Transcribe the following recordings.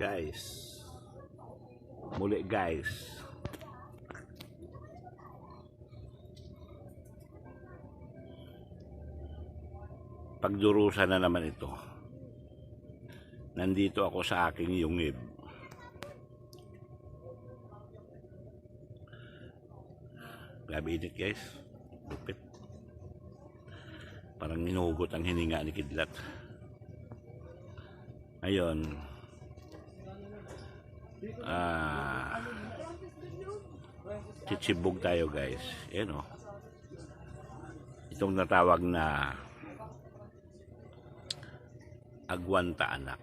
Guys. Muli guys. Pagdurusa na naman ito. Nandito ako sa aking yungib. Grabe init guys. Lupit. Parang hinuhugot ang hininga ni Kidlat. Ayun. Ah. Chichibog tayo guys. Ayan o. Itong natawag na agwanta anak.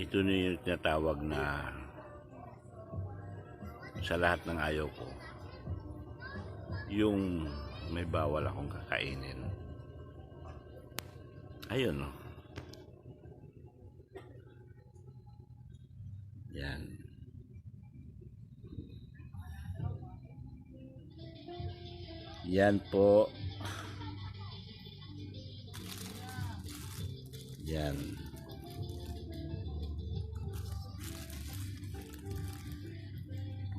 Ito na yung tinatawag na sa lahat ng ayaw ko yung may bawal akong kakainin ayun no yan. Yan po. Yan.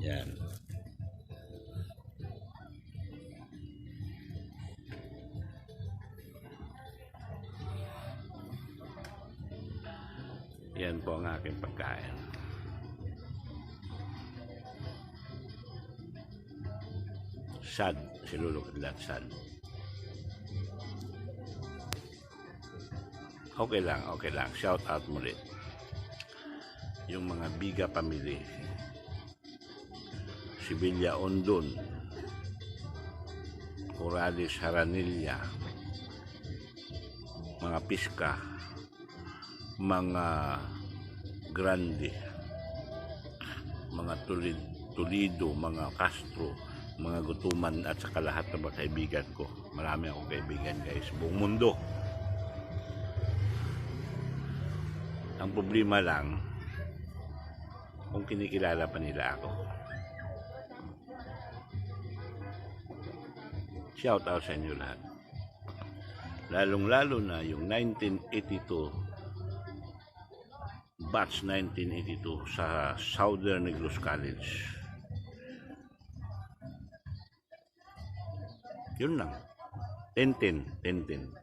Yan Yan po ang aking pagkain. Sad. Si Lolo Kidlat, sad. Okay lang, okay lang. Shout out muli. Yung mga Biga family. Sibilya Ondon. Corrales Haranilla. Mga Piska mga grande. Mga tulid tulido mga Castro mga gutuman at saka lahat ng mga kaibigan ko. Marami akong kaibigan guys. Buong mundo. Ang problema lang kung kinikilala pa nila ako. Shout out sa inyo lahat. Lalong lalo na yung 1982 batch 1982 sa Southern Negros College. Yun lang. 10-10, 10-10.